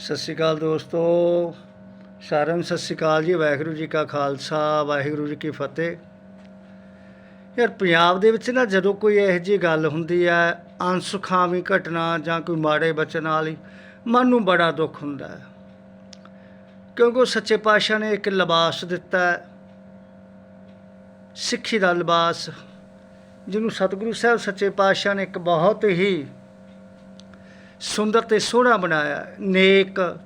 ਸਤਿ ਸ਼੍ਰੀ ਅਕਾਲ ਦੋਸਤੋ। ਸਾਰਿਆਂ ਨੂੰ ਸਤਿ ਸ਼੍ਰੀ ਅਕਾਲ ਜੀ, ਵਾਹਿਗੁਰੂ ਜੀ ਕਾ ਖਾਲਸਾ, ਵਾਹਿਗੁਰੂ ਜੀ ਕੀ ਫਤਿਹ। ਯਾਰ, ਪੰਜਾਬ ਦੇ ਵਿੱਚ ਨਾ ਜਦੋਂ ਕੋਈ ਇਹੋ ਜਿਹੀ ਗੱਲ ਹੁੰਦੀ ਹੈ ਅਨਸੁਖਾਵੀ ਘਟਨਾ ਜਾਂ ਕੋਈ ਮਾੜੇ ਬਚਨ ਵਾਲੀ ਮਨ ਨੂੰ ਬੜਾ ਦੁੱਖ ਹੁੰਦਾ ਹੈ। ਕਿਉਂਕਿ ਉਹ ਸੱਚੇ ਪਾਤਸ਼ਾਹ ਨੇ ਇੱਕ ਲਿਬਾਸ ਦਿੱਤਾ ਹੈ, ਸਿੱਖੀ ਦਾ ਲਿਬਾਸ, ਜਿਹਨੂੰ ਸਤਿਗੁਰੂ ਸਾਹਿਬ ਸੱਚੇ ਪਾਤਸ਼ਾਹ ਨੇ ਇੱਕ ਬਹੁਤ ਹੀ ਸੁੰਦਰ ਤੇ ਸੋਹਣਾ ਬਣਾਇਆ। ਨੇਕ,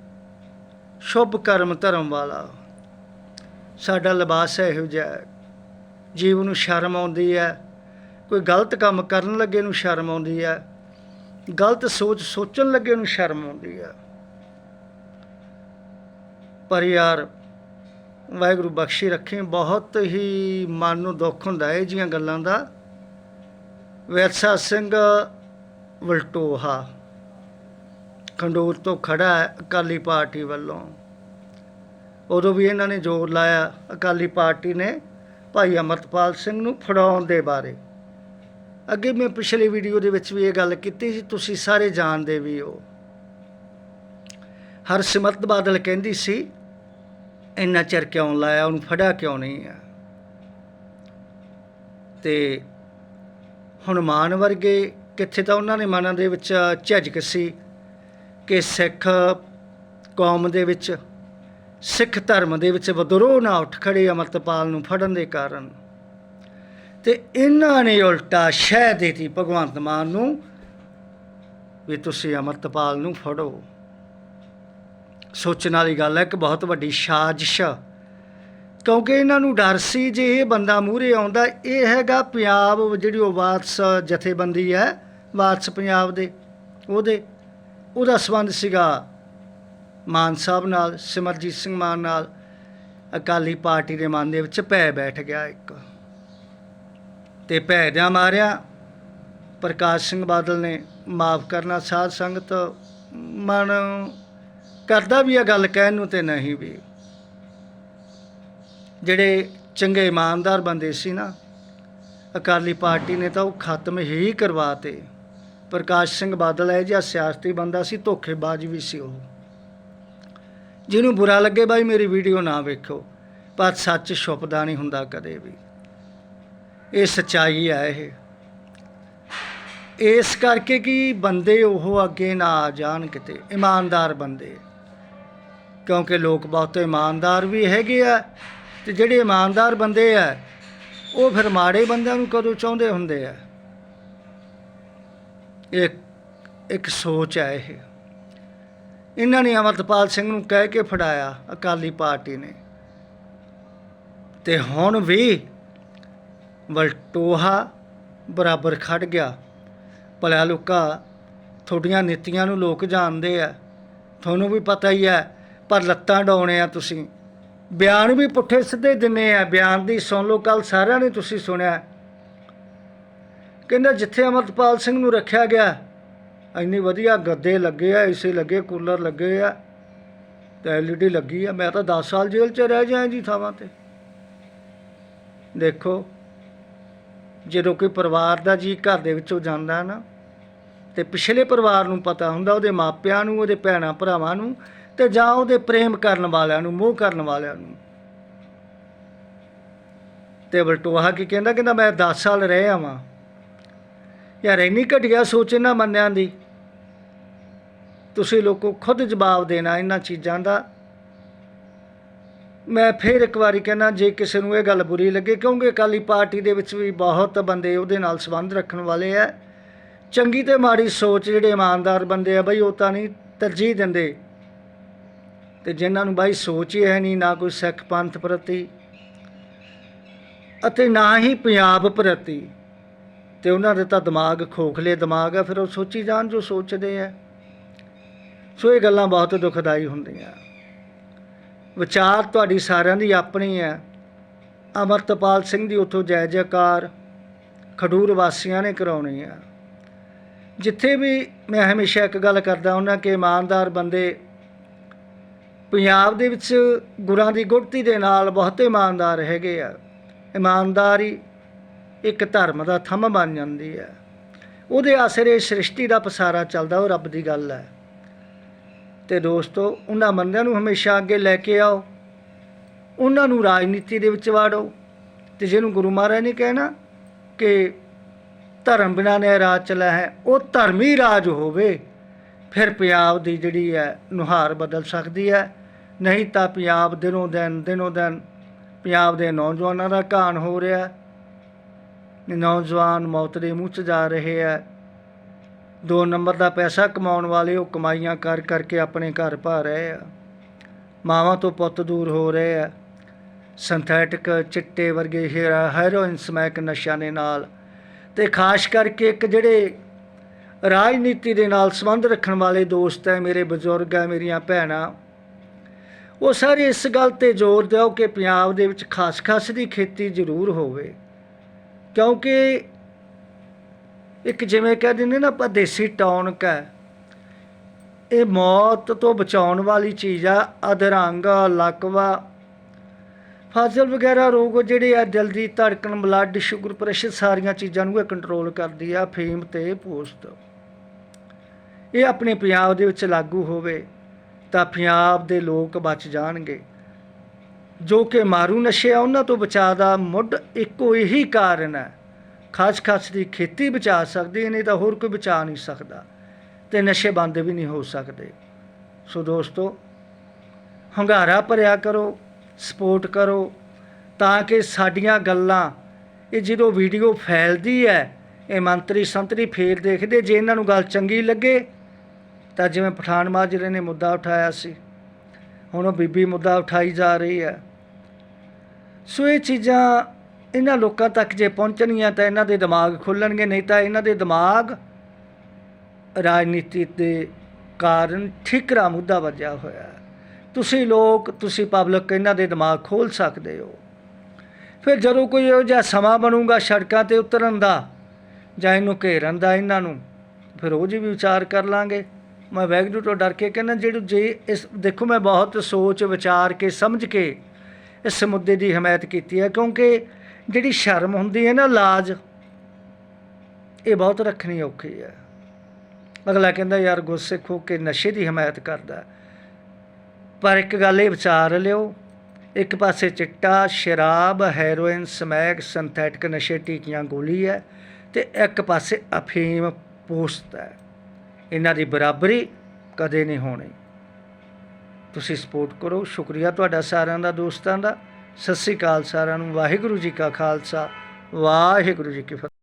ਸ਼ੁਭ ਕਰਮ ਧਰਮ ਵਾਲਾ। ਸਾਡਾ ਲਿਬਾਸ ਹੈ ਇਹੋ ਜਿਹਾ ਜੀਵ ਨੂੰ ਸ਼ਰਮ ਆਉਂਦੀ ਹੈ। ਕੋਈ ਗਲਤ ਕੰਮ ਕਰਨ ਲੱਗੇ ਨੂੰ ਸ਼ਰਮ ਆਉਂਦੀ ਹੈ। ਗਲਤ ਸੋਚ ਸੋਚਣ ਲੱਗੇ ਨੂੰ ਸ਼ਰਮ ਆਉਂਦੀ ਹੈ। ਪਰ ਯਾਰ, ਵਾਹਿਗੁਰੂ ਬਖਸ਼ੀ ਰੱਖੇ, ਬਹੁਤ ਹੀ ਮਨ ਨੂੰ ਦੁੱਖ ਹੁੰਦਾ ਇਹ ਜੀਆਂ ਗੱਲਾਂ ਦਾ। ਵਿਰਸਾ ਸਿੰਘ ਵਲਟੋਹਾ। ਖੰਡੂਰ ਤੋਂ ਖੜਾ ਹੈ ਅਕਾਲੀ ਪਾਰਟੀ ਵੱਲੋਂ। ਉਦੋਂ ਵੀ ਇਹਨਾਂ ਨੇ ਜ਼ੋਰ ਲਾਇਆ, ਅਕਾਲੀ ਪਾਰਟੀ ਨੇ ਭਾਈ ਅਮਰਤਪਾਲ ਸਿੰਘ ਨੂੰ ਫੜਾਉਣ ਦੇ ਬਾਰੇ। ਅੱਗੇ ਮੈਂ ਪਿਛਲੀ ਵੀਡੀਓ ਦੇ ਵਿੱਚ ਵੀ ਇਹ ਗੱਲ ਕੀਤੀ ਸੀ, ਤੁਸੀਂ ਸਾਰੇ ਜਾਣਦੇ ਵੀ ਹੋ। ਹਰਸਿਮਰਤ ਬਾਦਲ ਕਹਿੰਦੀ ਸੀ, ਇੰਨਾ ਚਿਰ ਕਿਉਂ ਲਾਇਆ, ਉਹਨੂੰ ਫੜਿਆ ਕਿਉਂ ਨਹੀਂ ਆ? ਤੇ ਹੁਣ ਮਾਨ ਵਰਗੇ ਕਿੱਥੇ ਤਾਂ ਉਹਨਾਂ ਨੇ ਮਨਾਂ ਦੇ ਵਿੱਚ ਝਿਜਕ ਸੀ। ਕਿ ਸਿੱਖ ਕੌਮ ਦੇ ਵਿੱਚ, ਸਿੱਖ ਧਰਮ ਦੇ ਵਿੱਚ ਵਿਦਰੋਹ ਨਾ ਉੱਠ ਖੜੇ ਅਮਰਤਪਾਲ ਨੂੰ ਫੜਨ ਦੇ ਕਾਰਨ। ਤੇ ਇਹਨਾਂ ਨੇ ਉਲਟਾ ਸ਼ਹਿ ਦੇਤੀ ਭਗਵੰਤ ਮਾਨ ਨੂੰ ਵੀ ਤੁਸੀਂ ਅਮਰਤਪਾਲ ਨੂੰ ਫੜੋ। ਸੋਚਣ ਵਾਲੀ ਗੱਲ ਹੈ ਇੱਕ ਬਹੁਤ ਵੱਡੀ ਸਾਜ਼ਿਸ਼ ਕਿਉਂਕਿ ਇਹਨਾਂ ਨੂੰ ਡਰ ਸੀ ਜੇ ਇਹ ਬੰਦਾ ਮੂਹਰੇ ਆਉਂਦਾ, ਇਹ ਹੈਗਾ ਪੰਜਾਬ ਜਿਹੜੀ ਉਹ ਵਾਰਸ ਜਥੇਬੰਦੀ ਹੈ, ਵਾਰਸ ਪੰਜਾਬ ਦੇ, ਉਹਦੇ। ਉਹਦਾ ਸੰਬੰਧ ਸੀਗਾ ਮਾਨ ਸਾਹਿਬ ਨਾਲ, ਸਿਮਰਜੀਤ ਸਿੰਘ ਮਾਨ ਨਾਲ, ਅਕਾਲੀ ਪਾਰਟੀ ਦੇ ਮਨ ਦੇ ਵਿੱਚ ਭੈ ਬੈਠ ਗਿਆ ਇੱਕ। ਤੇ ਭੈ ਦਿਆਂ ਮਾਰਿਆ, ਪ੍ਰਕਾਸ਼ ਸਿੰਘ ਬਾਦਲ ਨੇ ਮਾਫ ਕਰਨਾ ਸਾਧ ਸੰਗਤ, ਮਨ ਕਰਦਾ ਵੀ ਆ ਗੱਲ ਕਹਿਣ ਨੂੰ ਤੇ ਨਹੀਂ ਵੀ। ਜਿਹੜੇ ਚੰਗੇ ਇਮਾਨਦਾਰ ਬੰਦੇ ਸੀ ਨਾ, ਅਕਾਲੀ ਪਾਰਟੀ ਨੇ ਤਾਂ ਉਹ ਖਤਮ ਹੀ ਕਰਵਾਤੇ। ਪ੍ਰਕਾਸ਼ ਸਿੰਘ ਬਾਦਲ ਹੈ ਜਿਹਾ ਸਿਆਸਤੀ ਬੰਦਾ ਸੀ, ਧੋਖੇਬਾਜ਼ ਵੀ ਸੀ ਉਹ। ਜਿਹਨੂੰ ਬੁਰਾ ਲੱਗੇ ਬਾਈ ਮੇਰੀ ਵੀਡੀਓ ਨਾ ਵੇਖੋ, ਪਰ ਸੱਚ ਛੁਪਦਾ ਨਹੀਂ ਹੁੰਦਾ ਕਦੇ ਵੀ। ਇਹ ਸਚਾਈ ਹੈ ਇਹ। ਇਸ ਕਰਕੇ ਕਿ ਬੰਦੇ ਉਹ ਅੱਗੇ ਨਾ ਆ ਜਾਣ ਕਿਤੇ, ਇਮਾਨਦਾਰ ਬੰਦੇ। ਕਿਉਂਕਿ ਲੋਕ ਬਹੁਤ ਇਮਾਨਦਾਰ ਵੀ ਹੈਗੇ ਆ, ਤੇ ਜਿਹੜੇ ਇਮਾਨਦਾਰ ਬੰਦੇ ਆ, ਉਹ ਫਿਰ ਮਾੜੇ ਬੰਦਿਆਂ ਨੂੰ ਕਦੋਂ ਚਾਹੁੰਦੇ ਹੁੰਦੇ ਆ? ਇੱਕ ਇੱਕ ਸੋਚ ਹੈ। ਇਹ ਇਹਨਾਂ ਨੇ ਅਮਰਤਪਾਲ ਸਿੰਘ ਨੂੰ ਕਹਿ ਕੇ ਫੜਾਇਆ ਅਕਾਲੀ ਪਾਰਟੀ ਨੇ। ਤੇ ਹੁਣ ਵੀ ਵਲਟੋਹਾ ਬਰਾਬਰ ਖੜ ਗਿਆ। ਭਲਾ ਲੋਕਾ, ਤੁਹਾਡੀਆਂ ਨੀਤੀਆਂ ਨੂੰ ਲੋਕ ਜਾਣਦੇ ਆ। ਤੁਹਾਨੂੰ ਵੀ ਪਤਾ ਹੀ ਹੈ ਪਰ ਲੱਤਾਂ ਡਾਉਣੇ ਆ ਤੁਸੀਂ। ਬਿਆਨ ਵੀ ਪੁੱਠੇ ਸਿੱਧੇ ਦਿੰਨੇ ਆ। ਬਿਆਨ ਦੀ ਸੁਣ ਲਓ ਕੱਲ ਸਾਰਿਆਂ ਨੇ ਤੁਸੀਂ ਸੁਣਿਆ। ਕਹਿੰਦਾ ਜਿੱਥੇ ਅਮਰਪਾਲ ਸਿੰਘ ਨੂੰ ਰੱਖਿਆ ਗਿਆ, ਇੰਨੇ ਵਧੀਆ ਗੱਦੇ ਲੱਗੇ ਆ, ਏਸੇ ਲੱਗੇ, ਕੂਲਰ ਲੱਗੇ ਆ, ਤੇ ਐਲਈਡੀ ਲੱਗੀ ਆ। ਮੈਂ ਤਾਂ 10 ਸਾਲ ਜੇਲ੍ਹ 'ਚ ਰਹਿ ਜਾਇਆ ਜੀ ਥਾਵਾਂ ਤੇ। ਦੇਖੋ, ਜਦੋਂ ਕੋਈ ਪਰਿਵਾਰ ਦਾ ਜੀ ਘਰ ਦੇ ਵਿੱਚੋਂ ਜਾਂਦਾ ਨਾ, ਤੇ ਪਿਛਲੇ ਪਰਿਵਾਰ ਨੂੰ ਪਤਾ ਹੁੰਦਾ, ਉਹਦੇ ਮਾਪਿਆਂ ਨੂੰ, ਉਹਦੇ ਭੈਣਾਂ ਭਰਾਵਾਂ ਨੂੰ, ਤੇ ਜਾਂ ਉਹਦੇ ਪ੍ਰੇਮ ਕਰਨ ਵਾਲਿਆਂ ਨੂੰ, ਮੋਹ ਕਰਨ ਵਾਲਿਆਂ ਨੂੰ। ਤੇ ਬਲਟੋਹਾ ਕੀ ਕਹਿੰਦਾ ਕਹਿੰਦਾ ਮੈਂ 10 ਸਾਲ ਰਹਿ ਆਵਾਂ। ਯਾਰ ਇੰਨੀ ਘਟੀਆ ਸੋਚ ਇਹਨਾਂ ਮੰਨਿਆਂ ਦੀ। ਤੁਸੀਂ ਲੋਕੋ ਖੁਦ ਜਵਾਬ ਦੇਣਾ ਇਹਨਾਂ ਚੀਜ਼ਾਂ ਦਾ। ਮੈਂ ਫੇਰ ਇੱਕ ਵਾਰੀ ਕਹਿੰਦਾ, ਜੇ ਕਿਸੇ ਨੂੰ ਇਹ ਗੱਲ ਬੁਰੀ ਲੱਗੇ, ਕਿਉਂਕਿ ਅਕਾਲੀ ਪਾਰਟੀ ਦੇ ਵਿੱਚ ਵੀ ਬਹੁਤ ਬੰਦੇ ਉਹਦੇ ਨਾਲ ਸੰਬੰਧ ਰੱਖਣ ਵਾਲੇ ਆ। ਚੰਗੀ ਤੇ ਮਾੜੀ ਸੋਚ ਜਿਹੜੇ ਇਮਾਨਦਾਰ ਬੰਦੇ ਆ ਬਈ, ਉਹ ਤਾਂ ਨਹੀਂ ਤਰਜੀਹ ਦਿੰਦੇ। ਤੇ ਜਿਨ੍ਹਾਂ ਨੂੰ ਬਾਈ ਸੋਚ ਹੀ ਹੈ ਨਹੀਂ, ਨਾ ਕੋਈ ਸਿੱਖ ਪੰਥ ਪ੍ਰਤੀ ਅਤੇ ਨਾ ਹੀ ਪੰਜਾਬ ਪ੍ਰਤੀ। ਤੇ ਉਹਨਾਂ ਦੇ ਤਾਂ ਦਿਮਾਗ ਖੋਖਲੇ ਦਿਮਾਗ ਆ, ਫਿਰ ਉਹ ਸੋਚੀ ਜਾਣ ਜੋ ਸੋਚਦੇ ਆ। ਸੋ ਇਹ ਗੱਲਾਂ ਬਹੁਤ ਦੁਖਦਾਈ ਹੁੰਦੀਆਂ। ਵਿਚਾਰ ਤੁਹਾਡੀ ਸਾਰਿਆਂ ਦੀ ਆਪਣੀ ਹੈ ਅਮਰਤਪਾਲ ਸਿੰਘ ਦੀ ਉੱਥੋਂ ਜੈ ਜੈਕਾਰ ਖਡੂਰ ਵਾਸੀਆਂ ਨੇ ਕਰਾਉਣੀ ਆ। ਜਿੱਥੇ ਵੀ ਮੈਂ ਹਮੇਸ਼ਾ ਇੱਕ ਗੱਲ ਕਰਦਾ ਹੁੰਦਾ ਕਿ ਇਮਾਨਦਾਰ ਬੰਦੇ ਪੰਜਾਬ ਦੇ ਵਿੱਚ ਗੁਰਾਂ ਦੀ ਗੁੜਤੀ ਦੇ ਨਾਲ ਬਹੁਤੇ ਇਮਾਨਦਾਰ ਹੈਗੇ ਆ। ਇਮਾਨਦਾਰੀ ਇੱਕ ਧਰਮ ਦਾ ਥੰਮ ਬਣ ਜਾਂਦੀ ਹੈ। ਉਹਦੇ ਆਸਰੇ ਸ੍ਰਿਸ਼ਟੀ ਦਾ ਪਸਾਰਾ ਚੱਲਦਾ, ਉਹ ਰੱਬ ਦੀ ਗੱਲ ਹੈ। ਤੇ ਦੋਸਤੋ, ਉਹਨਾਂ ਬੰਦਿਆਂ ਨੂੰ ਹਮੇਸ਼ਾ ਅੱਗੇ ਲੈ ਕੇ ਆਓ। ਉਹਨਾਂ ਨੂੰ ਰਾਜਨੀਤੀ ਦੇ ਵਿੱਚ ਵਾੜੋ। ਤੇ ਜਿਹਨੂੰ ਗੁਰੂ ਮਹਾਰਾਜ ਨੇ ਕਹਿਣਾ ਕਿ ਧਰਮ ਬਿਨਾਂ ਨੇ ਰਾਜ ਚਲਾ ਹੈ, ਉਹ ਧਰਮੀ ਰਾਜ ਹੋਵੇ। ਫਿਰ ਪੰਜਾਬ ਦੀ ਜਿਹੜੀ ਹੈ, ਨੁਹਾਰ ਬਦਲ ਸਕਦੀ ਹੈ। ਨਹੀਂ ਤਾਂ ਪੰਜਾਬ ਦਿਨੋਂ ਦਿਨ ਦਿਨੋਂ ਦਿਨ ਪੰਜਾਬ ਦੇ ਨੌਜਵਾਨਾਂ ਦਾ ਘਾਣ ਹੋ ਰਿਹਾ ਨੌਜਵਾਨ ਮੌਤ ਦੇ ਮੂੰਹ 'ਚ ਜਾ ਰਹੇ ਹੈ ਦੋ ਨੰਬਰ ਦਾ ਪੈਸਾ ਕਮਾਉਣ ਵਾਲੇ ਉਹ ਕਮਾਈਆਂ ਕਰ ਕਰਕੇ ਆਪਣੇ ਘਰ ਭਾ ਰਹੇ ਆ। ਮਾਵਾਂ ਤੋਂ ਪੁੱਤ ਦੂਰ ਹੋ ਰਹੇ ਆ ਸਿੰਥੈਟਿਕ ਚਿੱਟੇ ਵਰਗੇ ਹੈਰਾ- ਹੈਰੋਇਨ ਸਮੈਕ ਨਸ਼ਿਆਂ ਦੇ ਨਾਲ। ਤੇ ਖਾਸ ਕਰਕੇ ਇੱਕ ਜਿਹੜੇ ਰਾਜਨੀਤੀ ਦੇ ਨਾਲ ਸੰਬੰਧ ਰੱਖਣ ਵਾਲੇ ਦੋਸਤ ਹੈ ਮੇਰੇ ਬਜ਼ੁਰਗ ਹੈ ਮੇਰੀਆਂ ਭੈਣਾਂ। ਉਹ ਸਾਰੇ ਇਸ ਗੱਲ ਤੇ ਜ਼ੋਰ ਦਿਓ ਕਿ ਪੰਜਾਬ ਦੇ ਵਿੱਚ ਖਾਸ-ਖਾਸ ਦੀ ਖੇਤੀ ਜ਼ਰੂਰ ਹੋਵੇ। ਕਿਉਂਕਿ ਇੱਕ ਜਿਵੇਂ ਕਹਿ ਦਿੰਦੇ ਨਾ ਆਪਾਂ ਦੇਸੀ ਟੌਨਕ ਹੈ, ਇਹ ਮੌਤ ਤੋਂ ਬਚਾਉਣ ਵਾਲੀ ਚੀਜ਼ ਆ, ਅਧਰੰਗ ਲਕਵਾ ਫਾਜ਼ਲ ਵਗੈਰਾ ਰੋਗ ਜਿਹੜੇ ਆ, ਦਿਲ ਦੀ ਧੜਕਣ ਬਲੱਡ ਸ਼ੂਗਰ ਪ੍ਰੈਸ਼ਰ ਸਾਰੀਆਂ ਚੀਜ਼ਾਂ ਨੂੰ ਇਹ ਕੰਟਰੋਲ ਕਰਦੀ ਆ, ਫੇਮ ਤੇ ਪੋਸਟ। ਇਹ ਆਪਣੇ ਪੰਜਾਬ ਦੇ ਵਿੱਚ ਲਾਗੂ ਹੋਵੇ ਤਾਂ ਪੰਜਾਬ ਦੇ ਲੋਕ ਬਚ ਜਾਣਗੇ। ਜੋ ਕਿ ਮਾਰੂ ਨਸ਼ੇ ਆ, ਉਹਨਾਂ ਤੋਂ ਬਚਾਅ ਦਾ ਮੁੱਢ ਇੱਕੋ ਇਹੀ ਕਾਰਨ ਹੈ। ਖਾਸ ਖਾਸ ਦੀ ਖੇਤੀ ਬਚਾ ਸਕਦੀ ਹੈ, ਨਹੀਂ ਤਾਂ ਹੋਰ ਕੋਈ ਬਚਾ ਨਹੀਂ ਸਕਦਾ ਤੇ ਨਸ਼ੇ ਬੰਦ ਵੀ ਨਹੀਂ ਹੋ ਸਕਦੇ। ਸੋ ਦੋਸਤੋ, ਹੰਗਾਰਾ ਭਰਿਆ ਕਰੋ, ਸਪੋਰਟ ਕਰੋ ਤਾਂ ਕਿ ਸਾਡੀਆਂ ਗੱਲਾਂ, ਇਹ ਜਦੋਂ ਵੀਡੀਓ ਫੈਲਦੀ ਹੈ, ਇਹ ਮੰਤਰੀ ਸੰਤਰੀ ਫੇਰ ਦੇਖਦੇ, ਜੇ ਇਹਨਾਂ ਨੂੰ ਗੱਲ ਚੰਗੀ ਲੱਗੇ ਤਾਂ ਜਿਵੇਂ ਪਠਾਨ ਮਾਜਰੇ ਨੇ ਮੁੱਦਾ ਉਠਾਇਆ ਸੀ। ਹੁਣ ਉਹ ਬੀਬੀ ਮੁੱਦਾ ਉਠਾਈ ਜਾ ਰਹੀ ਹੈ। ਸੋ ਇਹ ਚੀਜ਼ਾਂ ਇਹਨਾਂ ਲੋਕਾਂ ਤੱਕ ਜੇ ਪਹੁੰਚਣਗੀਆਂ ਤਾਂ ਇਹਨਾਂ ਦੇ ਦਿਮਾਗ ਖੁੱਲਣਗੇ, ਨਹੀਂ ਤਾਂ ਇਹਨਾਂ ਦੇ ਦਿਮਾਗ ਰਾਜਨੀਤੀ ਦੇ ਕਾਰਨ ਠਿਕਰਾ ਮੁੱਦਾ ਵੱਜਿਆ ਹੋਇਆ ਹੈ। ਤੁਸੀਂ ਲੋਕ, ਤੁਸੀਂ ਪਬਲਿਕ, ਇਹਨਾਂ ਦੇ ਦਿਮਾਗ ਖੋਲ ਸਕਦੇ ਹੋ। ਫਿਰ ਜਦੋਂ ਕੋਈ ਇਹੋ ਜਿਹਾ ਸਮਾਂ ਬਣੂਗਾ ਸੜਕਾਂ ਤੇ ਉਤਰਨ ਦਾ ਜਾਂ ਇਹਨੂੰ ਘੇਰਨ ਦਾ ਇਹਨਾਂ ਨੂੰ, ਫਿਰ ਉਹ ਜੀ ਵੀ ਵਿਚਾਰ ਕਰ ਲਾਂਗੇ। ਮੈਂ ਵੈਗਰੂ ਤੋਂ ਡਰ ਕੇ ਕਹਿੰਦਾ, ਜਿਹੜੀ ਜੇ ਇਸ ਦੇਖੋ, ਮੈਂ ਬਹੁਤ ਸੋਚ, ਵਿਚਾਰ ਕੇ, ਸਮਝ ਕੇ ਇਸ ਮੁੱਦੇ ਦੀ ਹਮਾਇਤ ਕੀਤੀ ਹੈ, ਕਿਉਂਕਿ ਜਿਹੜੀ ਸ਼ਰਮ ਹੁੰਦੀ ਹੈ ਨਾ, ਲਾਜ, ਇਹ ਬਹੁਤ ਰੱਖਣੀ ਔਖੀ ਹੈ। ਅਗਲਾ ਕਹਿੰਦਾ, ਯਾਰ ਗੁਰਸਿੱਖ ਹੋ ਕੇ ਨਸ਼ੇ ਦੀ ਹਮਾਇਤ ਕਰਦਾ ਪਰ ਇੱਕ ਗੱਲ ਇਹ ਵਿਚਾਰ ਲਿਓ, ਇੱਕ ਪਾਸੇ ਚਿੱਟਾ, ਸ਼ਰਾਬ, ਹੈਰੋਇਨ, ਸਮੈਕ, ਸਿੰਥੈਟਿਕ ਨਸ਼ੇ ਟੀਕੀਆਂ ਗੋਲੀ ਹੈ ਤੇ ਇੱਕ ਪਾਸੇ ਅਫੀਮ ਪੋਸਤ ਹੈ। ਇਹਨਾਂ ਦੀ ਬਰਾਬਰੀ ਕਦੇ ਨਹੀਂ ਹੋਣੀ। ਤੁਸੀਂ ਸਪੋਰਟ ਕਰੋ। ਸ਼ੁਕਰੀਆ ਤੁਹਾਡਾ ਸਾਰਿਆਂ ਦਾ, ਦੋਸਤਾਂ ਦਾ। ਸਤਿ ਸ੍ਰੀ ਅਕਾਲ ਸਾਰਿਆਂ ਨੂੰ। ਵਾਹਿਗੁਰੂ ਜੀ ਕਾ ਖਾਲਸਾ। ਵਾਹਿਗੁਰੂ ਜੀ ਕੀ ਫਤਿਹ।